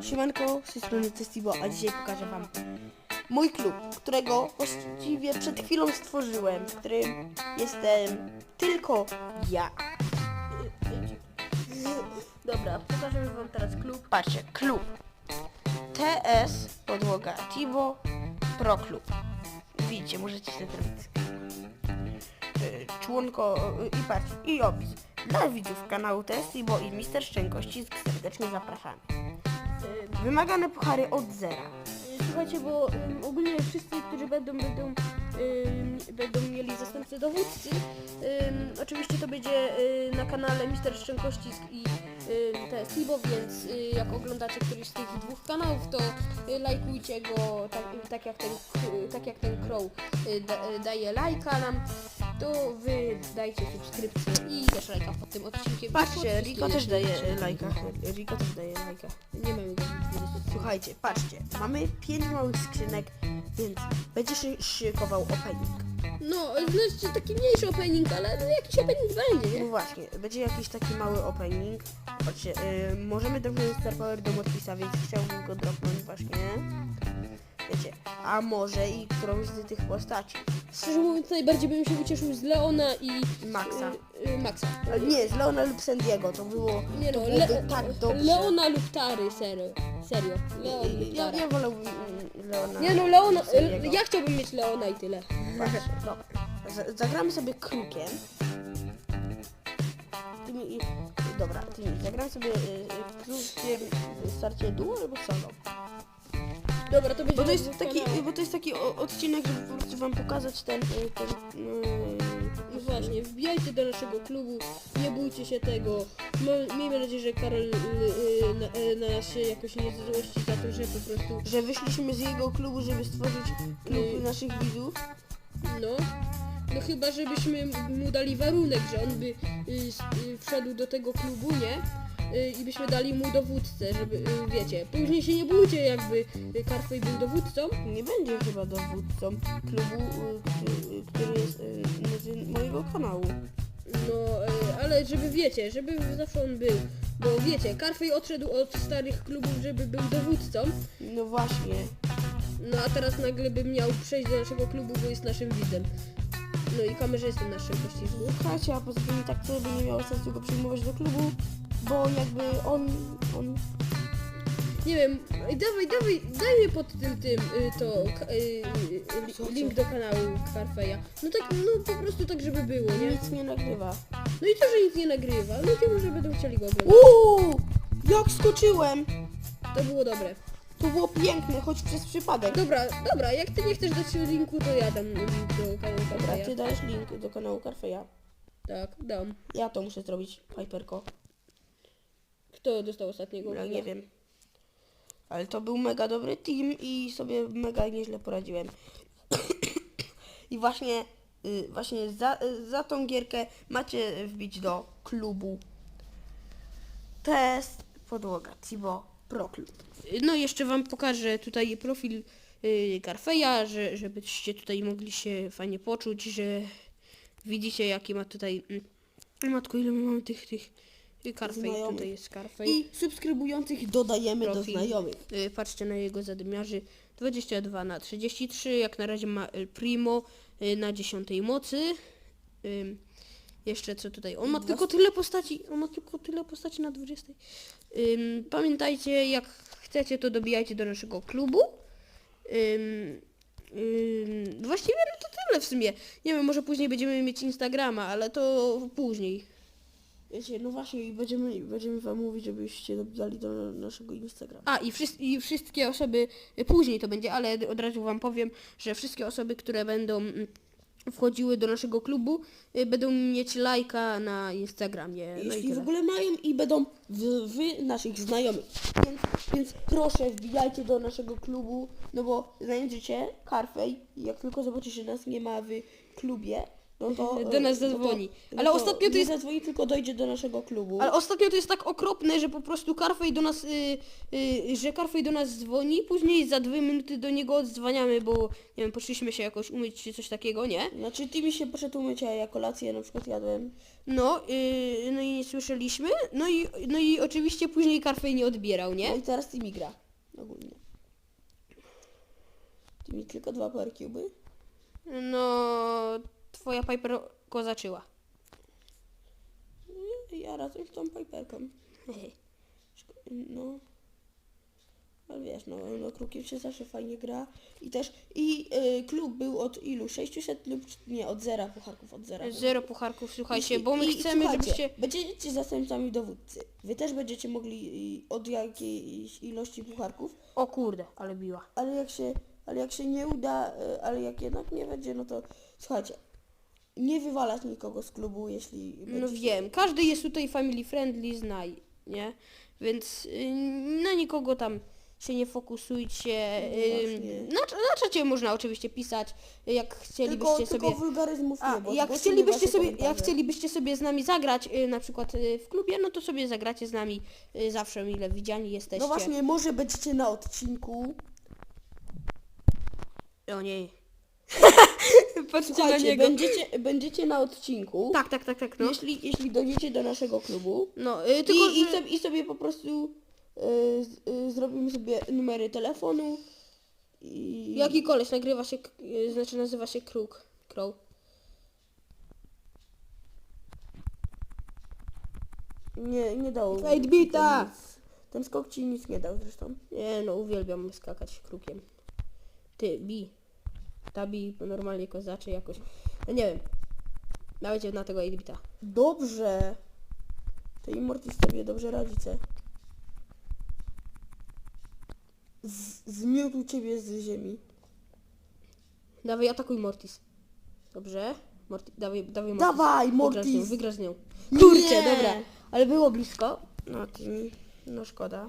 Siemanko, z tej strony Testibo, a dzisiaj pokażę wam mój klub, którego właściwie przed chwilą stworzyłem, w którym jestem tylko ja. Dobra, pokażę wam teraz klub. Patrzcie, klub. TS, podłoga Tibo, Pro Klub. Widzicie, możecie sobie zrobić y, członko y, i patrz, i opis. Dla widzów kanału Testibo i Mister Szczęko ścisk serdecznie zapraszamy. Wymagane puchary od zera. Słuchajcie, bo ym, ogólnie wszyscy, którzy będą, będą, ym, będą mieli zastępcę dowódcy, ym, oczywiście to będzie y, na kanale Mister Szczękościsk i TS Tibo, więc y, jak oglądacie któryś z tych dwóch kanałów, to y, lajkujcie go tak, tak, jak ten, tak jak ten Crow y, da, daje lajka nam, to wy dajcie subskrypcję i też lajka pod tym odcinkiem. Patrzcie, Pod Riko też daje lajka. Riko też daje lajka. Nie go 20. Słuchajcie, patrzcie, mamy pięć małych skrzynek, więc będzie się szykował opening. No, znaczy taki mniejszy opening, ale no jakiś opening będzie, No nie? właśnie, będzie jakiś taki mały opening. Patrzcie, y, możemy dropnąć Star Power do Mortisa, więc chciałbym go dropnąć właśnie. A może i którąś z tych postaci. Szczerze mówiąc, najbardziej bym się ucieszył z Leona i Maxa. y, y, Maxa. Ale Nie, z Leona lub Sandiego, to było, Nie to no, byłoby Le tak dobrze. Leona lub Tary, serio. Serio. Leon lub Ja, Tara. ja wolałbym mm, Leona. Nie no, Leona, lub Sandiego. ja chciałbym mieć Leona i tyle. Dobra. Z- Zagramy sobie krukiem. I- dobra. Zagramy sobie y, y, krukiem w starcie duo albo solo. Dobra, to będzie Bo to jest taki, bo to jest taki o- odcinek, żeby po prostu wam pokazać ten, y, ten y, No właśnie, wbijajcie do naszego klubu, nie bójcie się tego. Ma- Miejmy nadzieję, że Karol y, y, na, y, na nas się jakoś nie złości za to, że po prostu że wyszliśmy z jego klubu, żeby stworzyć klub Y. naszych widzów. No. No chyba, żebyśmy mu dali warunek, że on by y, s- y, wszedł do tego klubu, nie? Y, I byśmy dali mu dowódcę, żeby, y, wiecie, później się nie bójcie, jakby y, Carfrey był dowódcą. Nie będzie chyba dowódcą klubu, który, który jest z mojego kanału. No, ale żeby, wiecie, żeby zawsze on był. Bo wiecie, Carfrey odszedł od starych klubów, żeby był dowódcą. No właśnie. No a teraz nagle by miał przejść do naszego klubu, bo jest naszym widzem. No i kamerzystą naszym poślizgu. Słuchajcie, a poza tym tak to by nie miało sensu go przyjmować do klubu, bo jakby on, on Nie wiem, ej, dawaj, dawaj, daj mi pod tym tym y, to k- y, y, link do kanału Carfeya. No tak, no po prostu tak, żeby było, nie? nic nie nagrywa. No i to, że nic nie nagrywa. Ludzie może będą chcieli go oglądać. Uuu! Jak skoczyłem! To było dobre. To było piękne, choć przez przypadek. Dobra, dobra, jak ty nie chcesz dać linku, to ja dam link do kanału Dobra, ty Carfeya. dajesz link do kanału Carfeya. Tak, dam. Ja to muszę zrobić, Piperko. Kto dostał ostatniego No nie wiem. Ale to był mega dobry team i sobie mega nieźle poradziłem. I właśnie, y, właśnie za, y, za tą gierkę macie wbić do klubu. Test podłoga Cibo Pro Club. No jeszcze wam pokażę tutaj profil y, Carfeya, że, żebyście tutaj mogli się fajnie poczuć, że widzicie jaki ma tutaj... Mm, matko, ile my mamy tych, tych... y, Carfey, Znajomych. tutaj jest. I subskrybujących dodajemy do Profil. znajomych. Y, patrzcie na jego zadymiarzy. 22 na 33, jak na razie ma El Primo y, na 10 mocy. Ym, jeszcze co tutaj? On ma tylko tyle postaci, on ma tylko tyle postaci na 20. Ym, pamiętajcie, jak chcecie, to dobijajcie do naszego klubu. Ym, ym, właściwie no to tyle w sumie. Nie wiem, może później będziemy mieć Instagrama, ale to później. Wiecie, no właśnie i będziemy, będziemy wam mówić, żebyście dodali do naszego Instagrama. A i, wszys- i wszystkie osoby, y, później to będzie, ale od razu wam powiem, że wszystkie osoby, które będą mm, wchodziły do naszego klubu, y, będą mieć lajka na Instagramie. No i Jeśli w tyle. ogóle mają i będą w, w naszych znajomych. Więc, więc proszę wbijajcie do naszego klubu, no bo znajdziecie Carfej jak tylko zobaczycie, że nas nie ma w klubie, no to... do nas no to- zadzwoni. no Ale ostatnio to nie jest- zadzwoni, tylko dojdzie do naszego klubu. Ale ostatnio to jest tak okropne, że po prostu Carfej do nas, y, y, że Carfej do nas dzwoni, później za dwie minuty do niego odzwaniamy, bo nie wiem, poszliśmy się jakoś umyć czy coś takiego, nie? Znaczy ty mi się poszedł umyć, a ja kolację na przykład jadłem. No, y, no i nie słyszeliśmy, no i, no i oczywiście później Carfej nie odbierał, No nie? i teraz ty mi gra. Ogólnie. Ty mi tylko dwa cube'y. No, twoja Piper kozaczyła. Ja razem z tą Piperką. No. Ale wiesz, no, no krukiem się zawsze fajnie gra. I też, i y, klub był od ilu? 600 lub, nie, od zera pucharków, od zera. Zero pucharków, słuchajcie, bo my i- chcemy, słuchajcie, żebyście... Będziecie zastępcami dowódcy. Wy też będziecie mogli y, od jakiejś ilości pucharków, O kurde, ale biła. ale jak się, ale jak się nie uda, y, ale jak jednak nie będzie, no to słuchajcie, nie wywalać nikogo z klubu, jeśli No wiem, każdy jest tutaj family friendly, znaj, nie? Więc y, na nikogo tam się nie fokusujcie. No y, właśnie. Na, na czacie można oczywiście pisać, jak chcielibyście Tylko, sobie... tylko wulgaryzmów A, nie, bo jak zgłosimy chcielibyście wasze sobie, jak komentarze. chcielibyście sobie z nami zagrać, y, na przykład y, w klubie, no to sobie zagracie z nami y, zawsze mile widziani jesteście. No właśnie, może będziecie na odcinku. O nie. Patrzcie na Słuchajcie, niego. będziecie, będziecie na odcinku. Tak, tak, tak, tak, no. Jeśli, jeśli dojdziecie do naszego klubu. No, y, tylko, I, i, że... sobie, I sobie po prostu y, z- y, zrobimy sobie numery telefonu. I... Jaki koleś nagrywa się, k- y, znaczy nazywa się Kruk. Crow. Nie, nie dało. mi Fade bita! nic. Ten skok ci nic nie dał zresztą. Nie no, uwielbiam skakać krukiem. Ty, bi. Ta bi normalnie kozaczy jakoś. No nie wiem. Dawajcie na tego 8-bita. Dobrze. To i Mortis sobie dobrze radzi, co? Z, zmiótł ciebie z ziemi. Dawaj, atakuj Mortis. Dobrze? Morti, dawaj, dawaj Mortis. Dawaj, Wygrasz z nią, Mortis! wygrasz z nią. Nie! Kurczę, dobra. Ale było blisko. No no szkoda.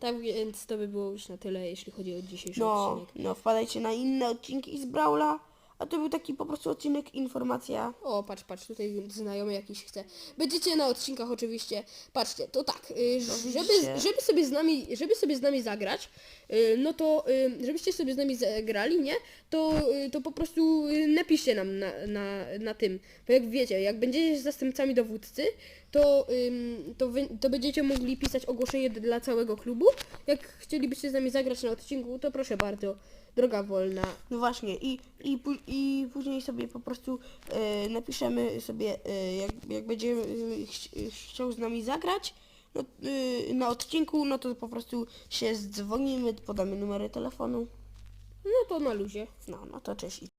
Tak więc to by było już na tyle, jeśli chodzi o dzisiejszy No, odcinek. no wpadajcie na inne odcinki z Brawla. A to był taki po prostu odcinek, informacja. O, patrz, patrz, tutaj znajomy jakiś chce. Będziecie na odcinkach oczywiście. Patrzcie, to tak, y, żeby, widzicie. żeby sobie z nami, żeby sobie z nami zagrać, y, no to y, żebyście sobie z nami zagrali, nie? To, y, to po prostu y, napiszcie nam na, na, na tym. Bo jak wiecie, jak będziecie zastępcami dowódcy, to, ym, to, wy, to będziecie mogli pisać ogłoszenie dla całego klubu. Jak chcielibyście z nami zagrać na odcinku, to proszę bardzo, droga wolna. No właśnie, i, i, pó- i później sobie po prostu e, napiszemy sobie, e, jak, jak będzie e, ch- chciał z nami zagrać no, e, na odcinku, no to po prostu się zdzwonimy, podamy numery telefonu. No to na luzie. No, no to cześć.